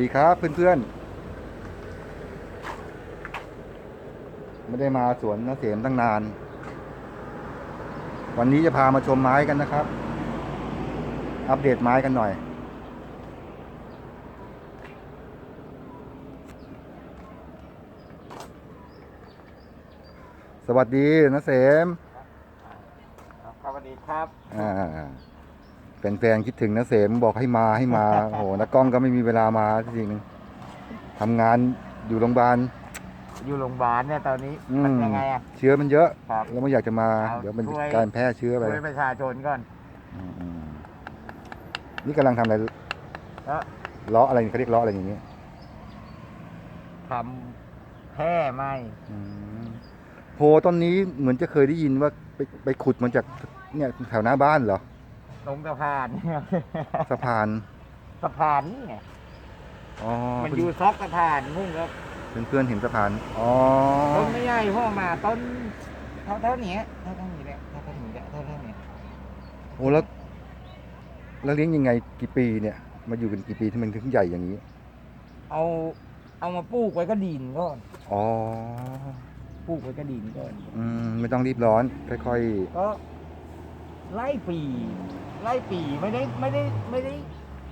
ดีครับเพื่อนๆ ไม่ได้มาสวนนเสมตั้งนาน วันนี้จะพามาชมไม้กันนะครับ อัปเดตไม้กันหน่อย สวัสดีนะเสมครับสวัสดีครับอ่า แฟนๆคิดถึงนะเสมบอกให้มาให้มา โอ้โหนักกล้องก็ไม่มีเวลามาจริงๆทำงานอยู่โรงพยาบาลอยู่โรงพยาบาลเนี่ยตอนนี้อืมันมยังไงอะ เชื้อมันเยอะ ครับแล้วไม่อยากจะมาเอาเดี๋ยวมันช่วย การแพร่เชื้อไปช่วยประชาชนก่อน อืมอืมนี่กำลังทำอะไรแล้วเลาะอะไรเขาเรียกเลาะอะไรอย่างเงี้ยทำแพร่ไหมอืมโพต้นนี้เหมือนจะเคยได้ยินว่าไปไปขุดมาจากเนี่ยแถวหน้าบ้านเหรอ ตรงสะพานเนี่ยสะพาน สะพานนี่ไงอ๋อมันอยู่ซอกสะพานพุ่งแล้วเพื่อนเพื่อนๆเห็นสะพาน อ๋อ ต้นไม่ใหญ่พ่อมาต้นเท่าเท่านี้เท่าเท่านี้แหละเท่าเท่านี้แหละเท่าเท่านี้โอ้แล้วแล้วเลี้ยงยังไงกี่ปีเนี่ย มาอยู่กันกี่ปีที่มันถึงใหญ่อย่างนี้ เอาเอามาปลูกไว้ก็ดินก่อน อ๋อ ปลูกไว้ก็ดินก่อน อืมไม่ต้องรีบร้อน ค่อยก็ ไล่ปี ไล่ปีไม่ได้ไม่ได้ไม่ได้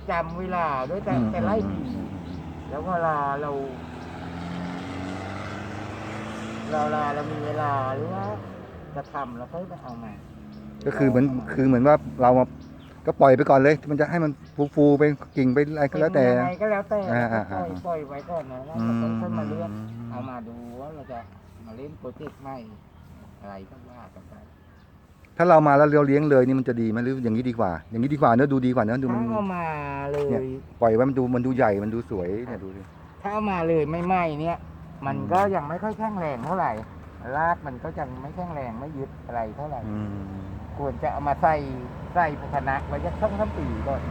จำเวลาด้วยๆแต่อืมแต่ไล่อืปีมอืม แล้วเวลาเราเราเวลาเรามีเวลาหรือว่าจะทำเราค่อยไปเอามาก็คือเหมือนคือเหมือนว่าเรามาก็ปล่อยไปก่อนเลย มันจะให้มันฟูๆไปกิ่งไปอะไรก็แล้วแต่ เป็นยังไงก็แล้วแต่อ่าอ่าปล่อยอ่าปล่อยไว้ก่อนนะแล้วอืเรามค่อยมาเลือก เอามาดูว่าเราจะมาเล่นโปรเจกต์ใหม่อะไรก็ว่ากันไป ถ้าเรามาแล้วเราเลี้ยงเลยนี่มันจะดีไหมหรืออย่างนี้ดีกว่า อย่างนี้ดีกว่าเนอะดูดีกว่าเนอะดูมันถ้าเอามาเลยเนี่ยปล่อยไว้มันดูมันดูใหญ่มันดูสวยเนี่ยดูดิ ถ้าเอามาเลยไม่ไหม้เนี่ย มันอืม ก็ยังไม่ค่อยแข็งแรงเท่าไหร่ รากมันก็ยังไม่แข็งแรงไม่ยึดอะไรเท่าไหร่ อืมควรจะเอามาใส่ใส่ภาชนะไว้สักสองสามปีก่อน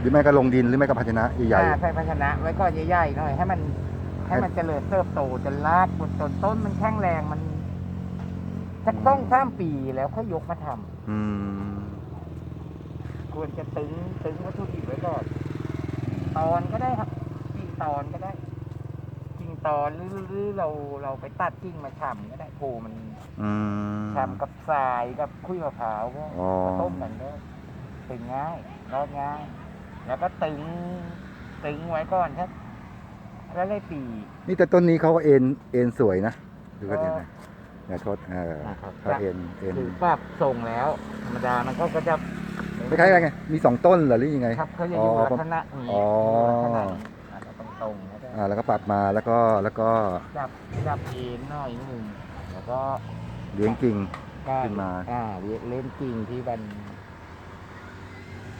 หรือไม่ก็ลงดินหรือไม่ก็ภาชนะใหญ่อ่าใส่ภาชนะไว้ก่อนใหญ่ๆหน่อยให้มันให้มันเจริญเติบโตจนรากบนต้นต้นมันแข็งแรงมัน สักต้องสามปีแล้วค่อยยกมาทำๆอืม ควรจะตึงตึงวัตถุดิบไว้ก่อนตอนก็ได้ครับกิ่งตอนก็ได้กิ่งตอนหรือหรือเราเราไปตัดกิ่งมาฉ่ำก็ได้โผมันอืมฉ่ำกับทรายกับคุยมะพร้าวก็อ๋อต้มกันก็ตึงง่ายรอดง่าย แล้วก็ตึงตึงไว้ก่อนครับ แล้วได้ปี นี่แต่ต้นนี้เขาก็เอ็นเอ็นสวยนะดูก็เห็นนะ เนี่ยโทษเออนะครับเขาเอ็นเอ็นถือปรับส่งแล้ว ธรรมดามันก็ก็จะคล้ายๆกันไงมีสองต้นเหรอหรือยังไงครับเขาจะอยู่อ๋อลักษณะนี้อ๋อลักษณะนี้อาจจะตรงตรงๆแล้วก็อ่าแล้วก็ปรับมาแล้วก็แล้วก็จับจับเอ็นหน่อยหนึ่งแล้วก็เลี้ยงกิ่งก็ขึ้นมาอ่าเล่นกิ่งที่มัน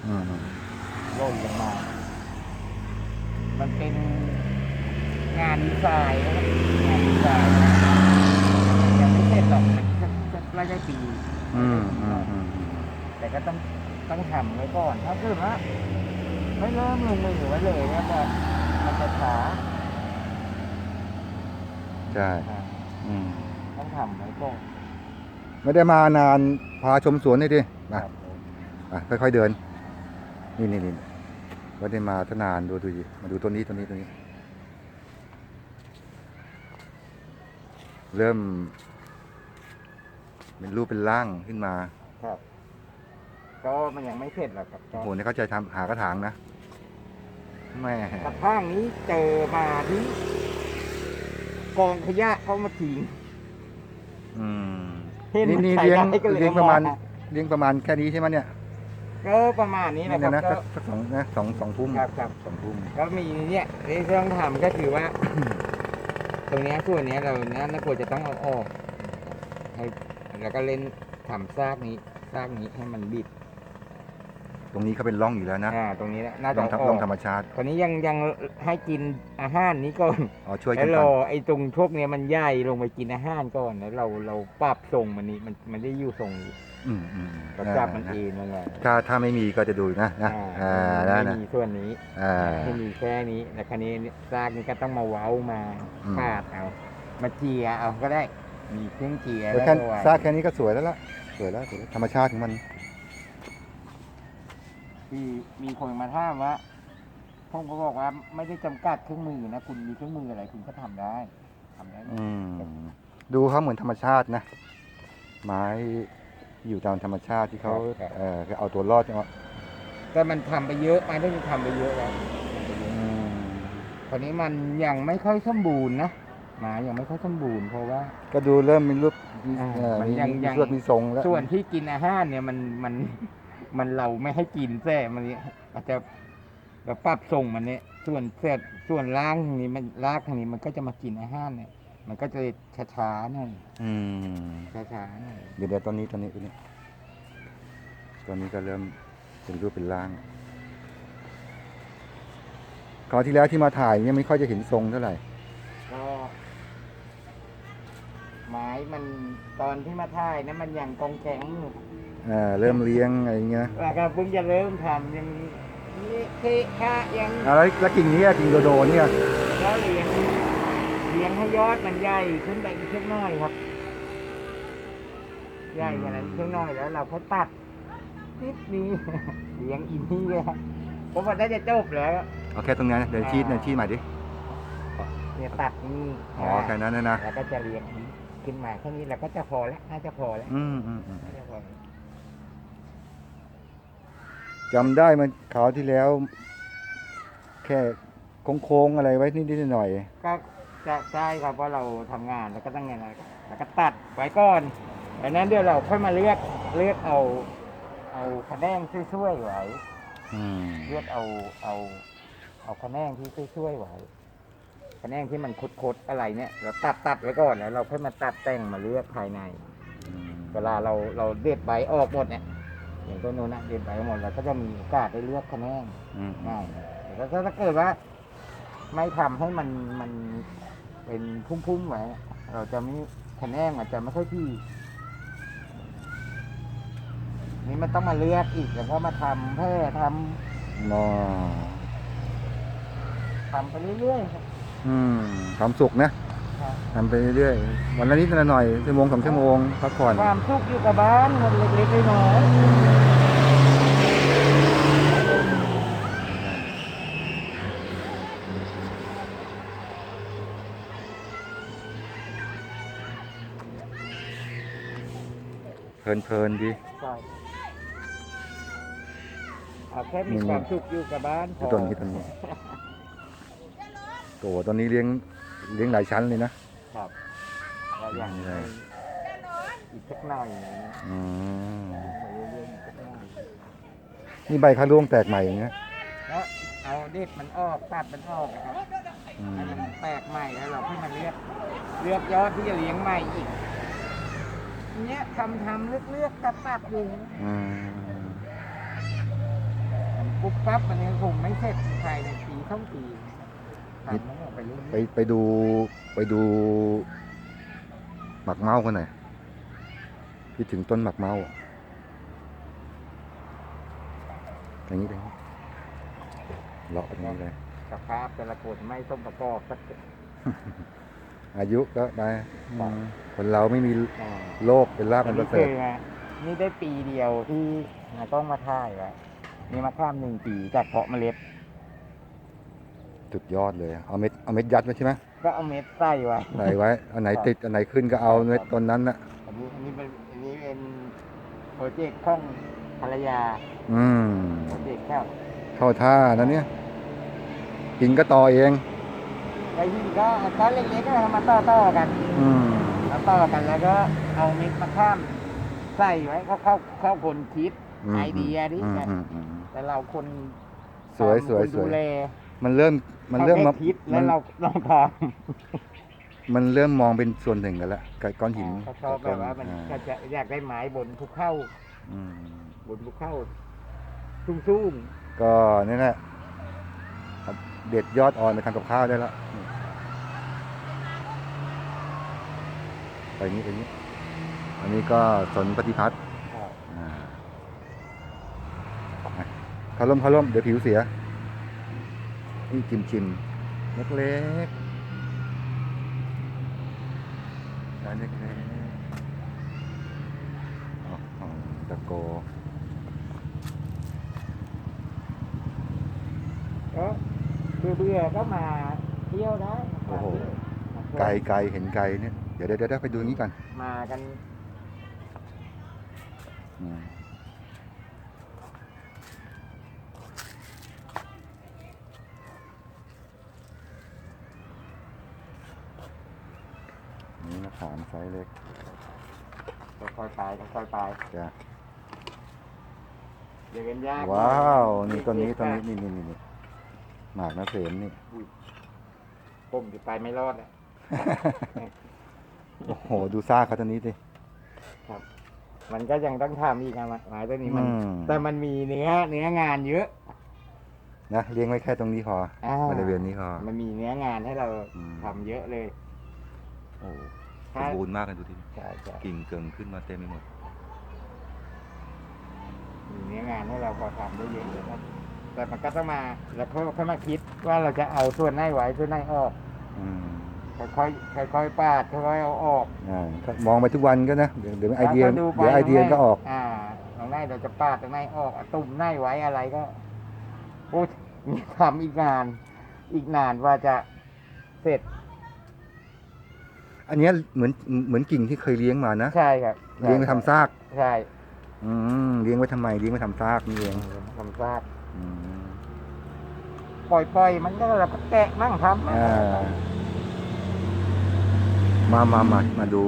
อืมร่นลงมา มันเป็นงานดีไซน์นะครับงานดีไซน์ยังไม่เสร็จ หรอกจะจะใกล้ได้ปี อืมอืมอืมแต่ก็ต้องต้องทำไว้ก่อน ถ้าเกิดว่าไม่เริ่มลงมือไว้เลยเนี่ยมันมันจะช้าใช่อืมต้องทำไว้ก่อนไม่ได้มานานพาชมสวนหน่อยดิมารับผมอะค่อยๆเดิน นี่นี่นี่ไม่ได้มาทนานดูดูดิมาดูต้นนี้ต้นนี้ต้นนี้ เริ่ม เป็นรูปเป็นร่างขึ้นมาครับก็มันยังไม่เสร็จหรอกครับโอ้โหนี่เข้าใจทำหากระถางนะแม่กระทั่งนี้เจอมาที่กองขยะเขามาทิ้งอืมเห็นนี่นี่ใช้เลี้ยงได้ก็เลยเลี้ยงอประมาณมาเลี้ยงประมาณแค่นี้ใช่ไหมเนี่ยก็ประมาณนี้นี่นะคเนรัยบนะก็ สักสักสองนะสองสองทุ่มครับครับ สองทุ่มก็มีเนี่ยที่ต้องทำก็คือว่า ตรงเนี้ยส่วนเนี้ยเราน่าควรจะต้องเอาออกให้ แล้วก็เล่นทำซากนี้ซากนี้ให้มันบิดตรงนี้เขาเป็นร่องอยู่แล้วนะอ่าตรงนี้แหละน่าจะร่องเอาอร่องอกธรรมชาติ ตอนนี้ยังยังให้กินอาหารนี้ก่อนอ๋อช่วยกัแล้นวก่รอนอไอ้ตรงพวกเนี้ยมันใหญ่ลงไปกินอาหารก่อนแล้วเราเราปรับทรงมันนี้มันมันได้อยู่ทรงอยู่อืมอืมก็จับมันอ่าเองนั่นแหละถ้าถ้าไม่มีก็จะดูนะนะอ่าแล้วไม่นะมีส่วนนี้อ่า ไม่มีแค่นี้แต่คราวนี้ซากนี้ก็ต้องมาเว้ามาอืมปาดเอามาเจียเอาก็ได้ มีเครื่องเจียแต่แล้วแค่ก็ไว้ซากแค่นี้ก็สวยแล้วล่ะสวยแล้วสวยแล้วธรรมชาติของมันที่มีคนมาถามว่าผมก็บอกว่าไม่ได้จำกัดเครื่องมือนะคุณมีเครื่องมืออะไรคุณก็ทำได้ทำได้หมดอืมดูเขาเหมือนธรรมชาตินะ ไม้อยู่ตามธรรมชาติที่เขาเออคือเอาตัวรอดจังหวะแต่มันทำไปเยอะมันต้องทำไปเยอะแล้วทำไปเยอะอืมคราวนี้มันยังไม่ค่อยสมบูรณ์นะ หมายังไม่ค่อยสมบูรณ์เพราะว่า ก็ดูเริ่มมีรูปมีอ่าเออมันมียังมียังส่วนมีทรงแล้วส่วนที่กินอาหารเนี่ยมันมันมันเราไม่ให้กินแท้มันอาจจะแบบปรับส่งมันเนี่ยส่วนเศษส่วนล่างทางนี้มันลากทางนี้มันก็จะมากินอาหารเนี่ย มันก็จะช้าๆหน่อยอืมช้าๆหน่อยเดี๋ยวเดี๋ยวตอนนี้ตอนนี้ตอนนี้ตอนนี้ก็เริ่มเป็นรูปเป็นร่างคราวที่แล้วที่มาถ่ายเนี่ยไม่ค่อยจะเห็นทรงเท่าไหร่ก็ ไม้มันตอนที่มาถ่ายนะมันยังกองแข็งอยู่อ่าเริ่มเลี้ยงอะไรเงี้ยแล้วก็เพิ่งจะเริ่มทำยังนี่เทคะยังอ่าแล้วแล้วกิ่งนี้อะกิ่งโดโดเนี่ยแล้วเลี้ยงเลี้ยงให้ยอดมันใหญ่ขึ้นไปอีกเล็กน้อยครับ ใหญ่ขนาดนั้นเล็กน้อยแล้วเราก็ตัดนิดนี้เลี้ยงอินนี่เลยครับเพราะว่าได้จะจบแล้วเอาแค่ตรงนั้นนะเดี๋ยวชี้เดี๋ยวชี้ใหม่ดิเนี่ยตัดนี่อ๋อแค่นั้นนะนะแล้วก็จะเลี้ยงนี้ ขึ้นมาแค่นี้เราก็จะพอแล้วน่าจะพอแล้วอืมอืมอืมน่าจะพอแล้วจำได้มันคราวที่แล้ว แค่โค้งๆอะไรไว้นิดๆหน่อยก็จะใช่ครับว่าเราทำงานแล้วก็ต้องไงนะแล้วก็ตัดไว้ก่อนดังนั้นเดี๋ยวเราค่อยมาเลือกเลือกเอา เอาคะแนนช่วยๆไว้ ๆอืม เลือกเอาเอาเอาคะแนนที่ช่วยๆไว้ คะแนนที่มันคดๆอะไรเนี่ยเราตัดตัดไว้ก่อนแล้วเราค่อยมาตัดแต่งมาเลือกภายในอืมเวลาเราเราเด็ดใบออกหมดเนี่ยอย่างต้นนู้นนะเด็ดใบออกหมดเราก็จะมีโอกาสได้เลือกคะแนนอืมง่ายแต่ถ้าถ้าเกิดว่า ไม่ทำให้มันมันเป็นพุ่มๆไว้เราจะไม่คะแนนมันจะไม่ค่อยที่นี่มันต้องมาเลือกอีกแล้วก็มาทำแพร่ทำนอทำไปเรื่อยๆครับ อืมความสุขนะครับทำไปเรื่อยๆวันละนิดวันละหน่อยชั่วโมงสองชั่วโมงพักผ่อนความสุขอยู่กับบ้านมันเล็กๆน้อยเพลินๆดีๆใช่เอาแค่มีนี่ความสุขอยู่กับบ้านพที่อต้นที่ต้นนี้ โตตอนนี้เลี้ยงเลี้ยงหลายชั้นเลยนะ ครับเราอยากนี่ไงให้อีกสักหน่อยอย่างเงี้ยอืมไปเรื่อยๆอีกสักหน่อยนี่ใบข้าวร่วงแตกใหม่อย่างเงี้ยแล้วเอาเด็ดมันออกตัดมันออกนะครับอืมให้มันแตกใหม่แล้วเราค่อยมาเลือกเลือกยอดที่จะเลี้ยงใหม่อีกเนี้ยทำทำเลือกเลือกตัดตัดอยู่อืม มันปุ๊บปั๊บมันยังคงไม่เสร็จภายในปีสองปีทำมันออก ไปเรื่อยไปไปดูไปดูหมักเมากันหน่อยคิดถึงต้นหมักเมาอะอย่างนี้อย่างนี้เลาะอย่างนี้เลยๆสภาพแต่ละคนไม่สมประกอบสักอายุก็ได้อืมคนเราไม่มีอ่าโรคเป็นลาบเป็นประเสริฐนี่คือนี่ได้ปีเดียวที่นายต้องมาท่ายไว้นี่มาข้ามหนึ่งปีจากเพาะเมล็ด สุดยอดเลย เอาเม็ดเอาเม็ดยัดไว้ใช่ไหมก็เอาเม็ดใส่ไว้ ใส่ไว้ อันไหนติด อันไหนขึ้นก็เอาเม็ดต้นนั้นนะอันนี้อันนี้เป็นอันนี้เป็นโปรเจกต์ของภรรยา อืม โปรเจกต์แค่เข้าท่านะเนี่ย กินก็ต่อเอง ไอ้ที่ก็เอาก้อนเล็กๆก็เอามาต่อต่อๆกัน อืมมาต่อกันแล้วก็เอาเม็ดมาข้ามใส่ไว้เขาเข้าเข้าคนคิดอืมไอเดียดิอืมอืมอืมแต่เราคนสวยทำสวยคนสดูวยแล มันเริ่ม มันเริ่มขามาแค่คิดมัแล้วนเราเราทมันเริ่มมองเป็นส่วนหนึ่งกันแล้วกับก้อนำหินเขาชอบแบบว่ามันอ่ก็จะอยากได้ไม้บนภูเขาอืมบนภูเขาสูงก็นี่แหละเอาเด็ดยอดอ่อนไปทำกับข้าวได้แล้วนี่ไปนี้ไปนี้ อันนี้ก็สนปฏิพัฒน์ๆครับอ่าอะเขาล้มเขาล้มเดี๋ยวผิวเสีย นี่จิมจิมเล็กเล็กๆร้านเล็กเล็กๆอ๋ออ๋อตะโกก็เบื่อๆก็มาเที่ยวได้โอ้โหมาเที่ยวไกลไกลเห็นไกลเนี่ย เดี๋ยวเดี๋ยวเดี๋ยวไปดูนี้ก่อนมากัน นี่มะขามไซส์เล็กค่อยๆไปค่อยๆไปจ้ะเดี๋ยวกันยากว้าวนี่ต้นนี้เล็กๆต้นนี้อะนี่นี่นี่นี่หมากนะเสมนี่ผมจะไปไม่รอดอะโอ้โหดูซากเขาต้นนี้สิมันก็ยังต้องทำอีกนะหมายตัวนี้มันอืมแต่มันมีเนื้อเนื้องานเยอะนะเลี้ยงไว้แค่ตรงนี้พออ่าบริเวณนี้พอมันมีเนื้องานให้เราอืมทำเยอะเลยโอ้ สถ้ามบูรณ์มากเลยดูดิใช่ใช่กิ่งเกิงขึ้นมาเต็มไปหมดมีเนื้องานให้เราพอทำได้เยอะเลยครับแต่มันก็ต้องมาแล้วค่อยค่อยมาคิดว่าเราจะเอาส่วนไหนไว้ส่วนไหนออกอืมค่อยๆค่อยๆปาดค่อยๆเอาออกอ่าก็มองไปทุกวันก็นะเดี๋ยวเดี๋ยวไอเดียแล้วก็ดูไปเดี๋ยวไอเดียก็ออก อ่าตรงไหนเราจะปาดตรงไหนออกเอาตุ่มไหนไว้อะไรก็โอ้ยมีทำอีกนาน อีกนานว่าจะเสร็จ อันเนี้ยเหมือนเหมือนกิ่งที่เคยเลี้ยงมานะ ใช่ครับเลี้ยงไปทำซาก ใช่อืมเลี้ยงไว้ทำไมเลี้ยงไว้ทำซากนี่เองทำซากอืมปล่อยปล่อยๆมันก็เราก็แกะมั่งทำมั่งอ่ามามามามาดู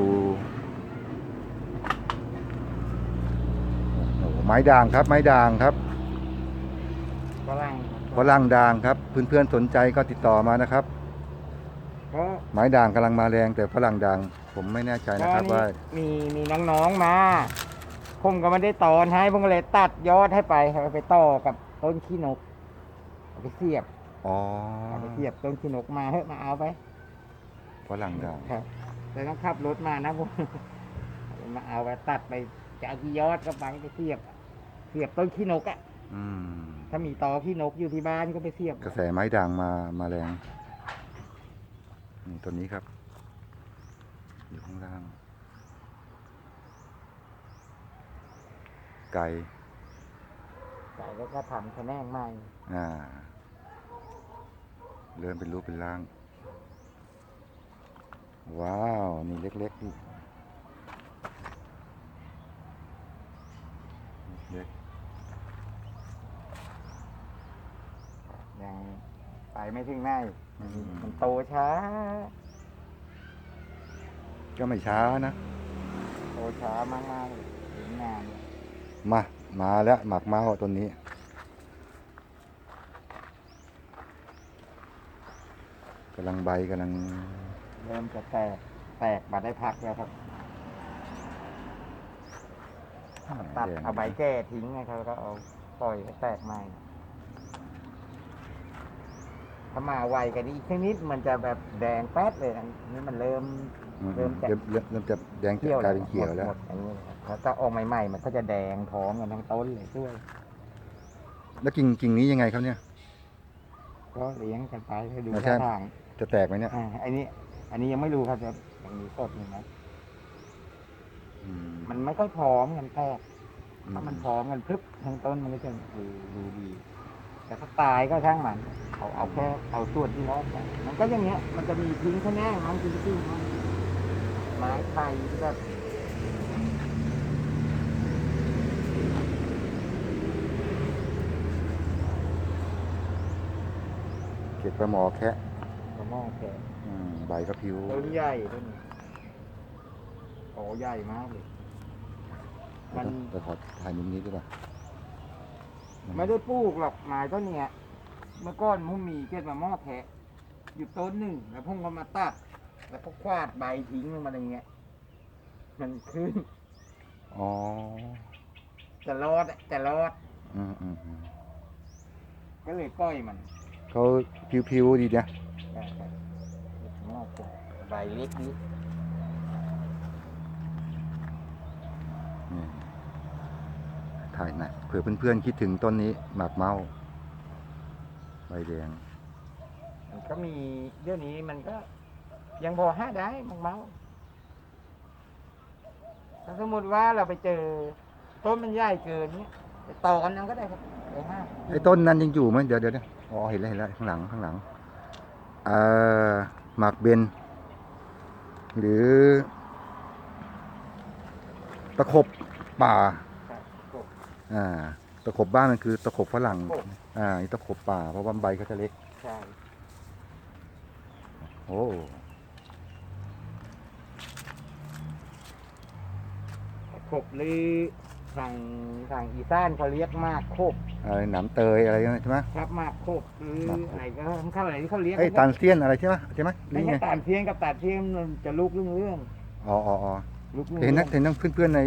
โอ้โหไม้ด่างครับ ไม้ด่างครับ ฝรั่งฝรั่งด่างครับ เพื่อนๆสนใจก็ติดต่อมานะครับ ก็ไม้ด่างกำลังมาแรงแต่ฝรั่งด่างผมไม่แน่ใจนะครับว่ามีมีน้องๆมา ผมก็ไม่ได้ตอนให้ผมก็เลยตัดยอดให้ไปเอาไปต่อกับต้นขี้นกเอาไปเสียบอ๋อเอาไปเสียบต้นขี้นกมาเฮ้ยมาเอาไปฝรั่งด่างครับแต่ต้องขับรถมานะผมมาเอาไปตัดไปจะเอาที่ยอดก็ไปไปเสียบ เสียบต้นขี้นกอะอืมถ้ามีตอขี้นกอยู่ที่บ้านก็ไปเสียบ กระแสไม้ด่างมามาแรง นี่ตัวนี้ครับ อยู่ข้างล่าง ไก่ใส่แล้วก็ทำแขนงใหม่ อ่า เริ่มเป็นรูปเป็นร่าง ว้าว นี่เล็กๆนี่เล็กยังไปไม่ถึงไหนอื มมันโตช้า ก็ไม่ช้านะ โตช้ามากๆเลยถึงงานมา มาแล้วหมักเมาตัวนี้ กำลังใบกำลัง เริ่มจะแตก แตกมาได้พักแล้วครับ ตัดแดงเอาใบแก่ทิ้งไงครับแล้วก็เอาปล่อยให้แตกใหม่ ถ้ามาไวกันนี้อีกสักนิดมันจะแบบแดงแป๊ดเลยอันนี้มันเริ่ม อืมเริ่มจะ เริ่มเริ่มเริ่มจะแดงเขียวกลายเป็นเขียวแล้ว หมดอันนี้นะครับถ้าจะออกใหม่ ๆ มันก็จะแดงพร้อมกันทั้งต้นเลยด้วยแล้วกิ่งกิ่งนี้ยังไงครับเนี่ย ก็เลี้ยงกันไปให้ดูไม่ใช่ท่าทางจะแตกไหมเนี่ยอ่าอันนี้ อันนี้ยังไม่รู้ครับจะยังมีสดอยู่นะอืมมันไม่ค่อยพร้อมกันแตกอืถ้ามันพร้อมกันพึบทั้งต้นมันก็จะดูดูดี แต่ถ้าตายก็ช่างมันเอาเอาแค่เอาส่วนที่รอดไปมันก็อย่างเงี้ย มันจะมีทิ้งแค่แน่มันจริงๆมันไม้ไทยที่แบบเก็บปลาหมอแคะกระหม่อมแขกอืมใบก็พิวต้นใหญ่ต้นนี้โอ้ใหญ่มากเลย มันจะขอถ่ายมุมนี้ด้วยป่ะ ไม่ได้ปลูกหรอกไม้ต้นเนี้ยเมื่อก่อนมุมมีเก็บมาหม้อแทะอยู่ต้นหนึ่งแล้วพุ่งก็มาตัด แล้วก็ควาดใบทิ้งลงมาอย่างเงี้ย มันขึ้นอ๋อจะรอดอะจะรอด อืมอืมอืมก็เลยปล่อยมันเขาพิวพิวๆดีเนี่ยได้ครับหม้อแทะใบเล็กนิดนี่ ถ่ายหน่อยเผื่อเพื่อนๆคิดถึงต้นนี้หมากเมาใบแดงมันก็มีเดี๋ยวนี้มันก็ ยังพอห้าได้มังเมาถ้าสมมติว่าเราไปเจอ ต้นมันใหญ่เกินเนี้ยไปต่อกันนั้นก็ได้ครับเดี๋ยวห้าไอ้ต้นนั้นยังอยู่ไหมเดี๋ยวเดี๋ยวเดี๋ยวอ๋อเห็นแล้วเห็นแล้วข้างหลังข้างหลังอ่าหมากเบนหรือ ตะขบป่าครับกบ อ่าตะขบบ้านมันคือตะขบฝรั่งกบอ่านี่ตะขบป่าเพราะว่าใบเขาจะเล็ก ใช่โอ้กบหรือทางทางอีสานเขาเรียกมากโคบอะไรหนามเตยอะไรใช่ไหมครับมากโคบหรือมากโคบอะไรก็เข้าอะไรที่เขาเรียกไอ้ยตาลเซียนอะไรใช่ไหมใช่ไหมหรืไม่อใช่ไงตาลเทียนกับตาลเทียนมันจะลุกเรื่องเรื่องอ๋ออ๋ออ๋อลุกเรื่องเห็นนักเรื่องเห็นนักเพื่อนๆใน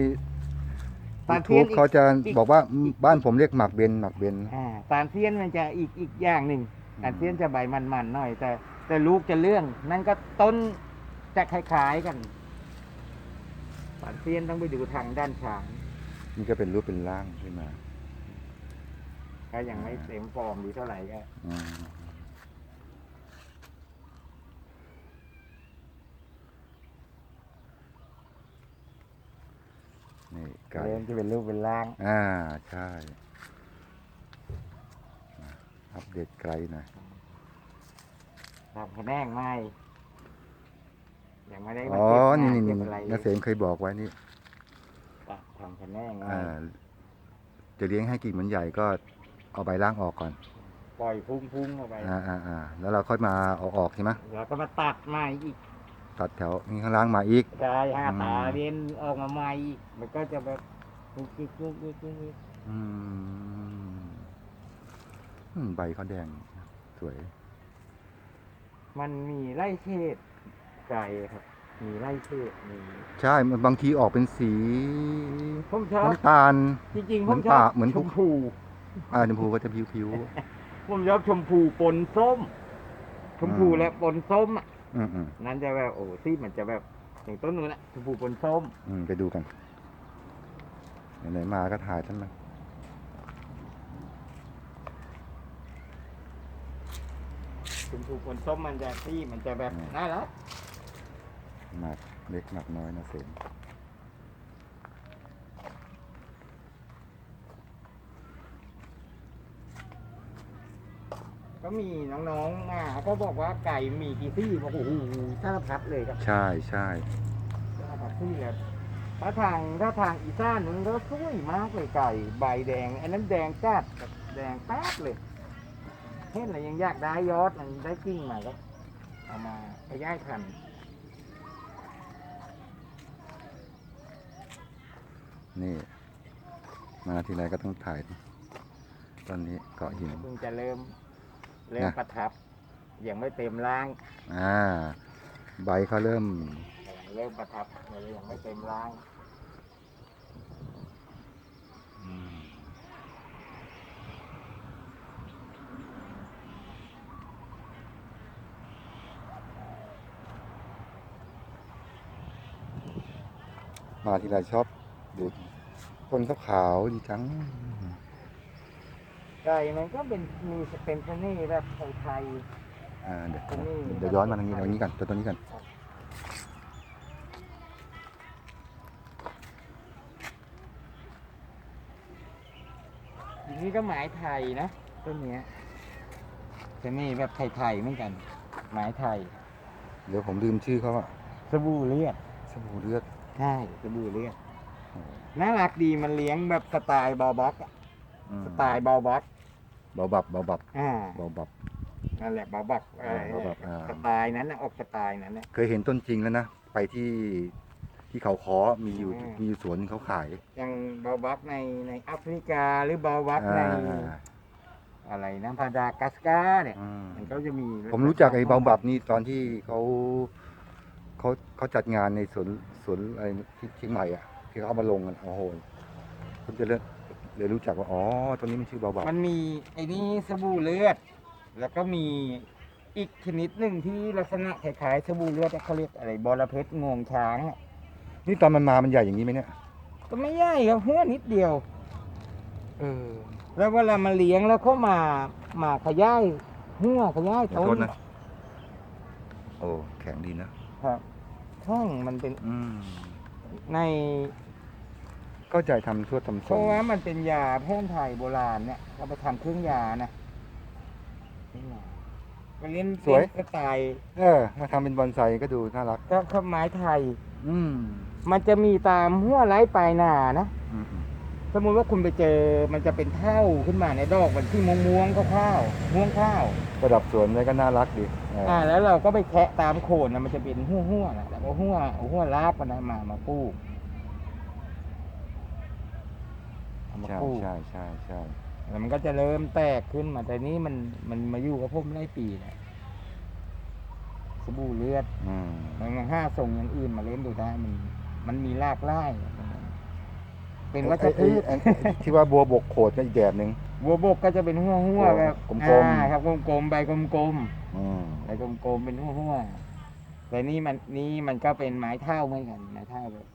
ตาลเทียนทูบอีกเขาจะอีกบอกว่าอีกบ้านผมเรียกหมากเบนหมากเบนอ่าตาลเทียนมันจะอีกอีกอย่างหนึ่งตาลเทียนจะใบมันๆหน่อย แต่ แต่ลูกจะเรื่อง นั่นก็ต้นจะคล้ายๆกันตาลเทียนต้องไปดูทางด้านช้างนี่ก็เป็นรูปเป็นร่างขึ้นมาก็ยังไม่เต็มฟอร์มดีเท่าไหร่ก็ อืม นี่ไก่เริ่มจะเป็นรูปเป็นร่าง อ่าใช่อะอัปเดตไกลหน่อยทำคะแนนไม่ยังไม่ได้มาอ๋อ เก็บนี่งานี่เก็นี่บอะไรนาเสมเคยบอกไว้นี่ทำคะแนนไม่อ่าจะเลี้ยงให้กิ่งมันใหญ่ก็เอาใบล่างออกก่อน ปล่อยพุ่งๆออกไป อ่าอ่าอ่าแล้วเราค่อยมาเอาออกใช่ไหมแล้วก็มาตัดใหม่อีก ตัดแถวนี้ข้างล่างมาอีก ใช่ห้าอืมตาเรียนออกมาใหม่อีกมันก็จะแบบกุ๊กกุ๊กกุ๊กกุ๊กกุ๊กกุ๊กอืมอืมใบเขาแดง สวย มันมีไล่เชษไก่ครับ มีไล่เชษมีใช่ มันบางทีออกเป็นสีผมชอบน้ำตาล จริงๆเหผมือมนชอบป่าเหมือนชมพูอ่าชมพูก็จะผิวผิว ผมชอบชมพูปนส้ม ชมพูอืม และปนส้มอะๆ อืมอืมนั่นจะแบบโอ้ที่มันจะแบบอย่างต้นนู้นแหละชมพูปนส้ม อืมไปดูกันไหนๆมาก็ถ่ายท่านมาชมพูปนส้มมันจะที่มันจะแบบน่ารักหมากเล็กหมากน้อยนะเสม ก็มีน้องๆมาก็บอกว่าไก่มีกี่ที่บอกโอ้โหสารพัดเลยครับใช่ใช่สารพัดที่เลยถ้าทางถ้าทางอีสานมันก็สวยมากเลยไก่ใบแดงอันนั้นแดงจัดกับแดงแป๊ดเลยเห็นอะไรยังอยากได้ยอดมันได้กิ่งมาก็เอามาขยายพันธุ์นี่ มาทีไรก็ต้องถ่าย ตอนนี้เกาะหินเพิ่งจะเริ่ม เริ่มนะ ประทับ ยังไม่เต็มร่างอ่า ใบเขาเริ่ม เริ่มประทับเลยยังไม่เต็มร่างมาทีไรชอบดูต้นขาวๆดีจัง ไก่มันก็เป็นมีเป็นเสน่ห์แบบไทย อ่าเดี๋ยวอันนี้เดี๋ยวย้อนมาทางนี้เอานี้กันตัวตัวนี้กันๆทีนี้ก็หมายไทยนะต้นเนี้ยเสน่ห์แบบไทยๆเหมือนกัน หมายไทย เดี๋ยวผมลืมชื่อเขาอะสบู่เลือดสบู่เลือดใช่สบู่เลือดโอ้น่ารักดีมันเลี้ยงแบบสไตล์บอบ็อกอะอืม สไตล์บอบ็อก เบาบับเบาบับอ่าเบาบับ นั่นแหละบอบ็อกอะไรอ่า Baobab อ่า สไตล์นั้นนะออกสไตล์นั้นนะ เคยเห็นต้นจริงแล้วนะ ไปที่ที่เขาคอมีอยู่อืม มีอยู่สวนหนึ่งเขาขายอย่างบอบ็อกในในแอฟริกาหรือบอบ็อกในอ่าอะไรนะพาดากัสการ์เนี่ยอืมมันก็จะมีผมรู้จักไอ้เบาบับนี่ตอนที่เขาเขาเขาจัดงานในสวนสวนอะไรที่เชียงใหม่อะที่เขาเอามาลงกันโอ้โหผมจะเลย เลยรู้จักว่าอ๋อตัวนี้มันชื่อเบาบับมันมีไอ้นี่สบู่เลือด แล้วก็มีอีกชนิดหนึ่งที่ลักษณะคล้ายๆสบู่เลือดเขาเรียกอะไรบอระเพ็ดงวงช้างอะนี่ตอนมันมา มันใหญ่อย่างนี้ไหมเนี่ย ก็ไม่ใหญ่ครับหัวนิดเดียว เออ แล้วเวลามาเลี้ยงแล้วเขามามาขยายหัวขยายขอต้โทษนนะ โอ้ แข็งดีนะ ครับช่องมันเป็นอืม ใน ก็ใจทำทั่วทำเพส่งราะว่ามันเป็นยาแพทย์ไทยโบราณเนี่ยเราไปทำเครื่องยานะนี่มามันเล่นสวยสไตล์เออมาทำเป็นบอนไซก็ดูน่ารัก ก็ข้าไม้ไทย อืมมันจะมีตามหัวไร้ปลายหนานะ อืมอืมสมมติว่าคุณไปเจอมันจะเป็นเท่าขึ้นมาในดอกมันที่ม่วงม่วงๆข้าวๆม่วงข้าวประดับสวนเลยก็น่ารักดีเออออ่าแล้วเราก็ไปแคะตามโคนนะมันจะเป็นหัวหัวๆนะแล้วก็หัวหัวลาบมันนะมามาปลูก เอามาใช่ปลูกใช่ใช่ใช่แล้วมันก็จะเริ่มแตกขึ้นมาแต่นี้มันมันมาอยู่กับผมไล่ปีแล้วสบู่เลือดอืมมันห้าส่งอย่างอื่นมาเล่นดูได้มัน มันมีรากไล่เป็นวัชไอ้พืชไอ้ไอ้ที่ว่าบัวบกโขดก็อีกแบบหนึ่ง บัวบกก็จะเป็นหัวหัวโอ้แบบกลมๆ อ่าครับกลมๆใบกลมอืมๆใบกลมๆเป็นหัวหัวแต่นี่มันนี่มันก็เป็นไม้เท่าเหมือนกันไม้เท่าแบบนี้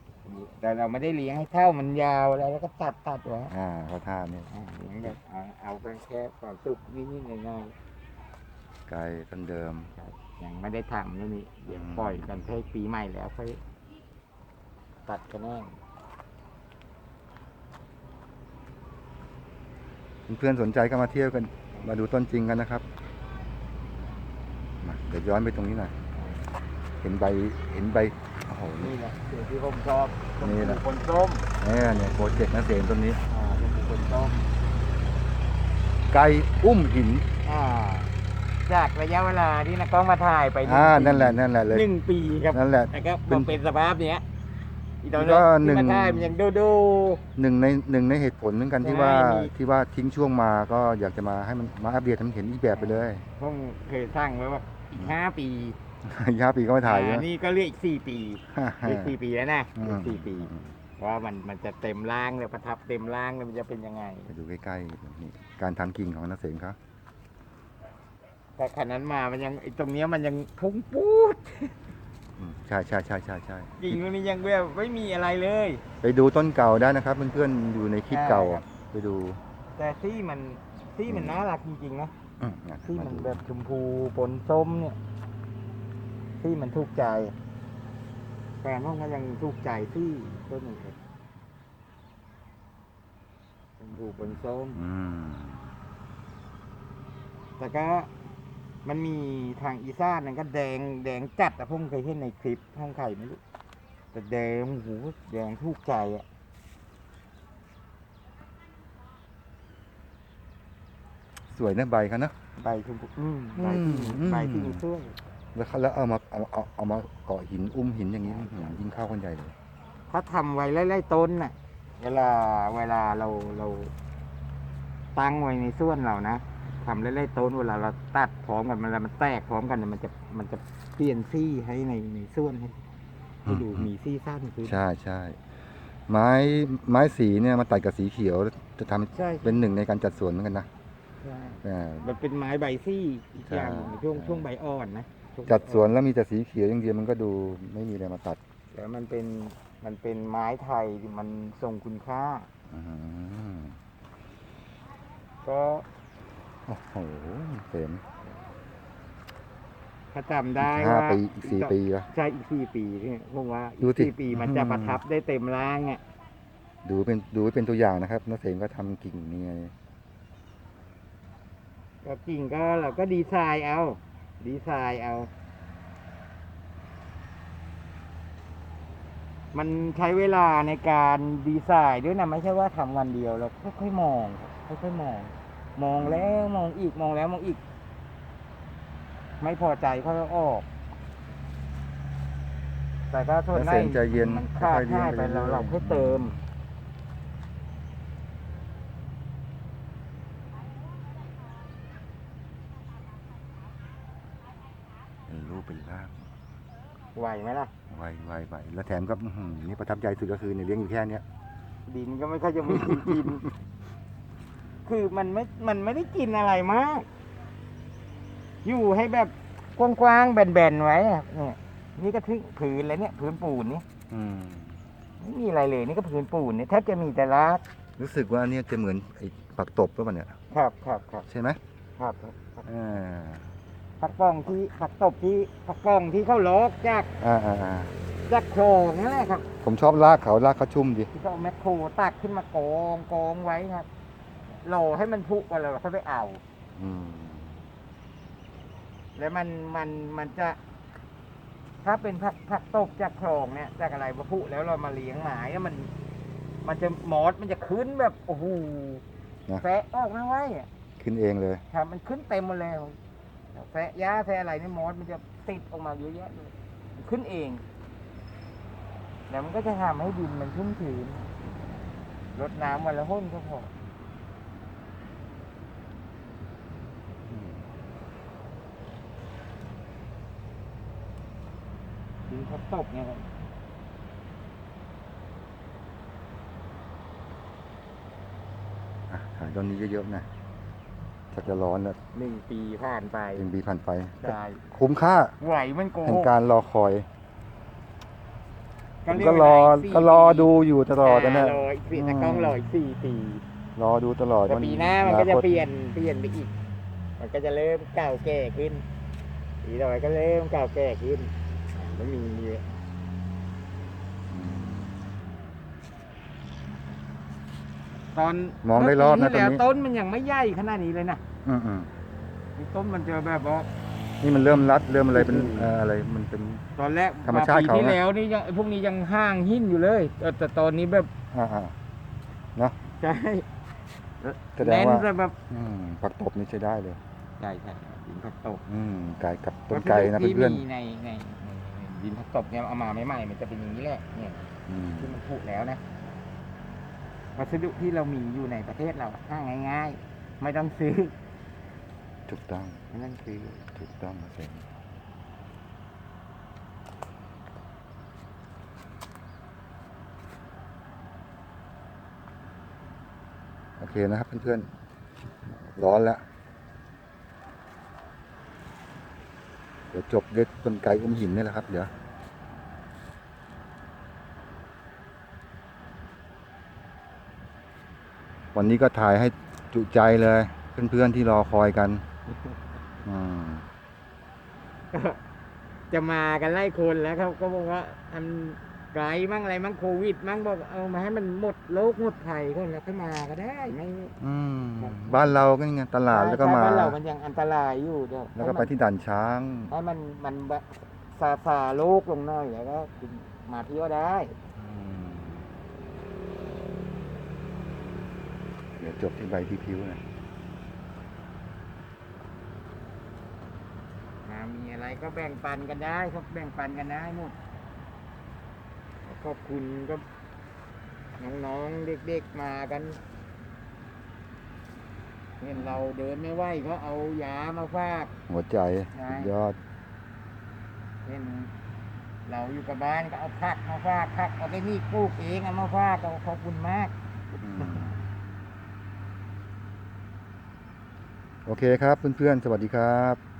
แต่เราไม่ได้เลี้ยงให้เท่ามันยาวแล้วแล้วก็ตัดตัดไว้อ่าเขาท่าเนี่ยอ่าเลี้ยงแบบเอาเอาไปแค่ความสุขนิดๆหน่อยไกลต้นเดิม ๆครับยังไม่ได้ทำนี่นี่เดี๋ยวอืม ปล่อยกันแค่ปีใหม่แล้วค่อยตัดกันแน่เพื่อนๆสนใจก็มาเที่ยวกัน มาดูต้นจริงกันนะครับมาเดี๋ยวย้อนไปตรงนี้หน่อย เห็นใบ เห็นใบ โอ้โหนี่นี่แหละสิ่งที่ผมชอบนี่แหละ คนส้มเนี่ยเนี่ยโปรเจกต์นะเสนต้นนี้ อ่าเป็นคนส้มไก่อุ้มหิน อ่าจากระยะเวลาที่นักกล้องมาถ่ายไปหงอ่า ปีนั่นแหละ นั่นแหละเลย หนึ่งปีครับนั่นแหละแต่ก็เป็มันนเป็นสภาพเนี้ยอีตอนก็นั้นหนึ่งที่มาถ่ายมันยังดูดู หนึ่งในหนึ่งในเหตุผลเหมือนกันใช่ที่ว่ามีที่ว่าทิ้งช่วงมาก็อยากจะมาให้มันมาอัปเดตให้มันเห็นอีกแบบไปเลย ผมเคยสร้างไว้ว่าอีกห้าปี ย่าปีก็ไม่ถ่ายอ่นี่ก็เรียกอีกสี่ปีฮ่าเรียกสี่ปีแล้วนะอืมเรียกสี่ปี ว่ามันมันจะเต็มร่างเลยประทับเต็มร่างเลยมันจะเป็นยังไงไปดูใกล้ๆนี่การทำกิ่งของนักเสนครับแต่ขนาดนั้นมามันยังไอ้ตรงเนี้ยมันยังพุ่งปูดอืมใช่ใช่ใช่ใช่ใช่กิ่งตรงนี้ยังแบบไม่มีอะไรเลย ไปดูต้นเก่าได้นะครับ เพื่อนๆอยู่ในคลิปเก่าใช่ครับไปดูแต่ที่มันที่มันน่ารักจริงๆนะอืมะที่ามันดู แบบชมพูปนส้มเนี่ย ที่มันถูกใจแฟนผมก็ยังถูกใจที่ต้นนี้ครับชมพูปนส้มอืมแต่ก็มันมีทางอีสานนั่นก็แดงแดงจัดอะผมเคยเห็นในคลิปทางไข่ไม่รู้แต่แดงโอ้โหแดงถูกใจอะสวยนะใบเขานะใบชมพูอืมใบที่อืมใบที่มีช่วย แล้วเขาแล้วเอามาเอาเอาเอามาเกาะหินอุ้มหินอย่างนี้อื้อหือยิ่งเข้ากันใหญ่เลยถ้าทำไว้ไล่ๆต้นน่ะ เวลาเวลาเราเราตั้งไว้ในส่วนเรานะทำไล่ๆต้นเวลาเราตัดพร้อมกันเวลามันแตกพร้อมกันเนี่ยมันจะมันจะเปลี่ยนซี่ให้ในในส่วนให้ให้ดูมีซี่สั้นขึ้น ใช่ใช่ไม้ไม้สีเนี่ยมาตัดกับสีเขียวจะทำใช่ เป็นหนึ่งในการจัดสวนเหมือนกันนะใช่อ่า มันเป็นไม้ใบซี่อีกอย่างหนึ่งใช่ ช่วงใช่ช่วงใบอ่อนนะช่งใบ จัดสวนอ่อแล้วมีแต่สีเขียวอย่างเดียวมันก็ดูไม่มีอะไรมาตัดแล้วมันเป็นมันเป็นไม้ไทยที่มันทรงคุณค่าอืมก็โอ้โหเสนถ้าจำได้ห้าว่าปีอีกสี่ปีละ ใช่อีกสี่ปีที่ผมว่าดูอีกสิ สี่ปีมันจะอืมประทับได้เต็มร่างอะดูเป็นดูไว้เป็นตัวอย่างนะครับนักเสนก็ทำกิ่งนี่ไงก็จริงก็เราก็ดีไซน์เอา ดีไซน์เอา มันใช้เวลาในการดีไซน์ด้วยนะไม่ใช่ว่าทำวันเดียวเราค่อยๆมองครับค่อยๆมอง มองแล้วมองอีกมองแล้วมองอีก ไม่พอใจเขาก็ออก แต่ก็ส่วนนักได้เสนใจเย็นมันขาดค่อยๆเลี้ยงง่ายไปไปเรื่เราอยๆเราค่อยเติม เป็นรูปเป็นร่าง ไหวไหมล่ะ ไวไวไวแล้วแถมก็อื้อหือนี่ประทับใจสุดก็คือเนี่ยเลี้ยงอยู่แค่เนี้ย ดินก็ไม่ค่อยจะมีกินกินคือมันไม่ มันไม่ได้กินอะไรมาก อยู่ให้แบบกว้างๆแบนๆไว้อะเนี่ย นี่ก็ทึผืนแล้วเนี่ยผืนปูนนี่อืม ไม่มีอะไรเลยนี่ก็ผืนปูนเนี่ยแทบจะมีแต่รากรู้สึกว่าเนี่ยจะเหมือนไอ้ผักตบหรือเปล่าเนี่ย ครับครับครับใช่ไหมครับครับครับอ่า ผักป้องที่ผักตบที่ผักป้องที่เขาลอกจากอ่าอ่าอ่าจากโครงนั่นแหละครับผมชอบลากเขาลากเขาชุ่มดิที่เขาเอาแมคโครตักขึ้นมากองกองไว้ครับรอให้มันพุกันแล้วค่อยไปเอา อืมแล้วมันมันมันจะ ถ้าเป็นผักผักตบจากคลองเนี่ยจากอะไรวะพุแล้วเรามาเลี้ยงหมาเนี่ยมัน มันจะมอสมันจะขึ้นแบบโอ้โหนะแฟะออกไม่ไหวอะขึ้นเองเลย ครับมันขึ้นเต็มหมดเลย แฟะหญ้าแฟะอะไรเนี่ยมอสมันจะติดออกมาเยอะแยะเลยขึ้นเองแล้วมันก็จะทำให้ดินมันชุ่มชื้นรดน้ำวันละห้นก็พอดินเขาตกเนี่ยครับอะถ่ายตอนนี้เยอะๆนะ ชักจะร้อนแล้วหนึ่งปีผ่านไปยังปีผ่านไป ได้คุ้มค่าไหวมันโกแห่งหกการรอคอย ผมเยก็เวรลาอสี่ก็รอดูอยู่ตลอดนะเนี่ยารออีกปีแต่กล้องรออีกสี่ปีรอดูตลอดแต่ปีหน้ามันก็จะอคตเปลี่ยนเปลี่ยนไปอีก มันก็จะเริ่มเก่าแก่ขึ้นปีต่อไปก็เริ่มเก่าแก่ขึ้นมันมีเยอะ อืม ตอนมองได้รอบนะเมื่ปีที่แล้วตรงนี้ต้นมันยังไม่ใหญ่ขนาดนี้เลยนะอืมอืมต้นมันจะแบบว่า นี่มันเริ่มรัดเริ่มอะไรเป็นอืมเอ่ออะไรมันเป็น ตอนแรกธรรมชาติปีเขาที่นะ แล้วนี่ยังพวกนี้ยังห้างหินอยู่เลยแต่แต่ตอนนี้แบบอ่าอ่าใช่แสดงแน่นว่าแบบอืมผักตบนี่ใช้ได้เลย ใช่ใช่ดินผักตบอืมไก่กับต้นไก่นะวัสดุที่เพื่อนมีในในในในดินผักตบเนี่ยเอามาใหม่ๆมันจะเป็นอย่างนี้แหละเนี่ยๆอืมที่มันผุแล้วนะ วัสดุที่เรามีอยู่ในประเทศเราหาง่าย ๆ ไม่ต้องซื้อถูกต้องไม่ต้องซื้อถูกต้องเสร็จโอเคนะครับเพื่อนๆ ร้อนแล้ว เดี๋ยวจบด้วยต้นไก่อมหินนี่แหละครับ เดี๋ยว วันนี้ก็ถ่ายให้จุใจเลย เพื่อนๆที่รอคอยกัน อืมจะมากันไล่คนแล้วเขาก็บอกว่าอันไกลมั่งอะไรมั่งโควิด มั่งบอกเอามาให้มันหมดโรคหมดภัยคนแล้วก็มาก็ได้ไม่อืมบ้านเราก็นี่ไงตลาดแล้วก็มาใช่บ้นเรามันยังอันตรายอยู่เดี๋ยวแล้วก็ไปที่ด่านช้างให้มันมันแบบซาซาโลกลงหน่อยแล้วก็มาเที่ยวได้ เดี๋ยวจบที่ใบที่พิ้วนะอ่ามีอะไรก็แบ่งปันกันได้ครับแบ่งปันกันได้หมดขอบคุณก็น้องๆเด็กๆมากันเห็นเราเดินไม่ไหวก็เอายามาฝาก หัวใจใช่สุดยอดเห็นเราอยู่กับบ้านก็เอาผักมาฝากผักเอาไปนี่ปลูกเองเอามาฝากเราขอบคุณมาก อืม โอเคครับเพื่อนๆ สวัสดีครับ